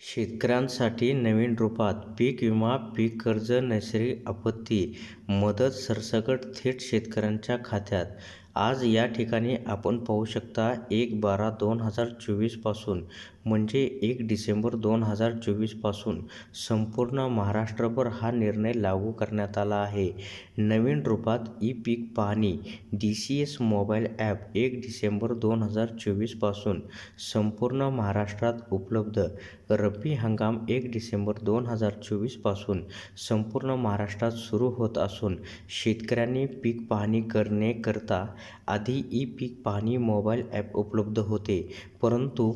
शेतकऱ्यांसाठी नवीन रूपात पीक विमा पीक कर्ज नैसर्गिक आपत्ती मदत सरसकट थेट शेतकऱ्यांच्या खात्यात. आज या ठिकाणी आपण पाहू शकता एक बारा दोन हजार चोवीसपासून म्हणजे एक डिसेंबर दोन हजार चोवीसपासून संपूर्ण महाराष्ट्रभर हा निर्णय लागू करण्यात आला आहे. नवीन रूपात ई पीक पाहणी D C S mobile app एक डिसेंबर दोन हजार चोवीसपासून संपूर्ण महाराष्ट्रात उपलब्ध. रब्बी हंगाम एक डिसेंबर दोन हजार चोवीसपासून संपूर्ण महाराष्ट्रात सुरू होत असून शेतकऱ्यांनी पीक पाहणी करण्याकरता आधी ई पीक पाहणी मोबाईल ॲप उपलब्ध होते. परंतु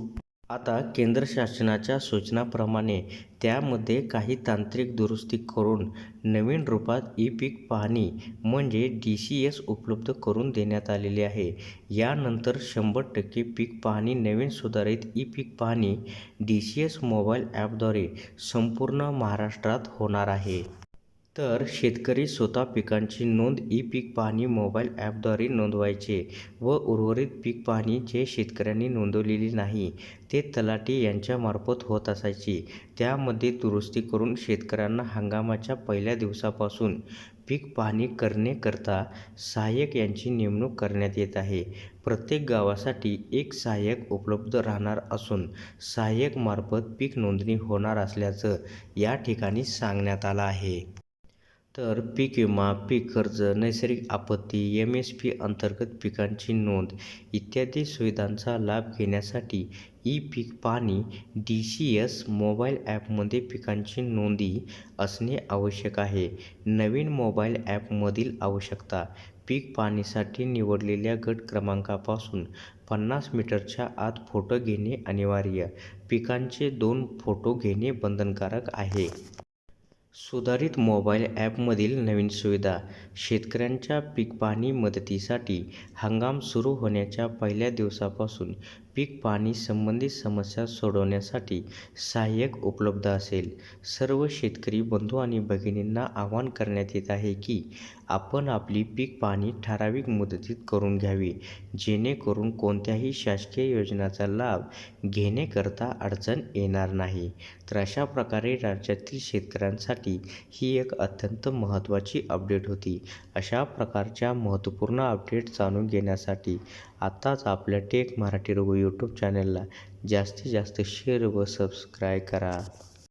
आता केंद्र शासनाच्या सूचनाप्रमाणे त्यामध्ये काही तांत्रिक दुरुस्ती करून नवीन रूपात ई पीक पाहणी म्हणजे डी सी एस उपलब्ध करून देण्यात आलेली आहे. यानंतर शंभर टक्के पीक पाहणी नवीन सुधारित ई पीक पाहणी डी सी एस मोबाईल ॲपद्वारे संपूर्ण महाराष्ट्रात होणार आहे. तर शेतकरी स्वतः पिकांची नोंद ई पीक पाहणी मोबाईल ॲपद्वारे नोंदवायचे व उर्वरित पीक पाहणी जे शेतकऱ्यांनी नोंदवलेली नाही ते तलाठी यांच्यामार्फत होत असायची. त्यामध्ये दुरुस्ती करून शेतकऱ्यांना हंगामाच्या पहिल्या दिवसापासून पीक पाहणी करण्याकरता सहाय्यक यांची नेमणूक करण्यात येत आहे. प्रत्येक गावासाठी एक सहाय्यक उपलब्ध राहणार असून सहाय्यकमार्फत पीक नोंदणी होणार असल्याचं या ठिकाणी सांगण्यात आलं आहे. तर पीक विमा पीक कर्ज नैसर्गिक आपत्ती एम एस पी अंतर्गत पिकांची नोंद इत्यादी सुविधांचा लाभ घेण्यासाठी ई पीक पाणी डी सी एस मोबाईल ॲपमध्ये पिकांची नोंदी असणे आवश्यक आहे. नवीन मोबाईल ॲपमधील आवश्यकता पीक पाणीसाठी निवडलेल्या गट क्रमांकापासून पन्नास मीटरच्या आत फोटो घेणे अनिवार्य. पिकांचे दोन फोटो घेणे बंधनकारक आहे. सुधारित मोबाईल ॲपमधील नवीन सुविधा. शेतकऱ्यांच्या पीक पाहणी मदतीसाठी हंगाम सुरू होण्याच्या पहिल्या दिवसापासून पीक पाणी संबंधित समस्या सोडवण्यासाठी सहाय्यक उपलब्ध असेल. सर्व शेतकरी बंधू आणि भगिनींना आवाहन करण्यात येत आहे की आपण आपली पीक पाणी ठराविक मुदतीत करून घ्यावी जेणेकरून कोणत्याही शासकीय योजनेचा लाभ घेण्याकरता अडचण येणार नाही. तर अशा प्रकारे राज्यातील शेतकऱ्यांसाठी ही एक अत्यंत महत्त्वाची अपडेट होती. अशा प्रकारच्या महत्त्वपूर्ण अपडेट जाणून घेण्यासाठी आत्ताच आपल्या टेक मराठी रघु यूट्यूब चॅनलला जास्तीत जास्त शेअर व सबस्क्राईब करा.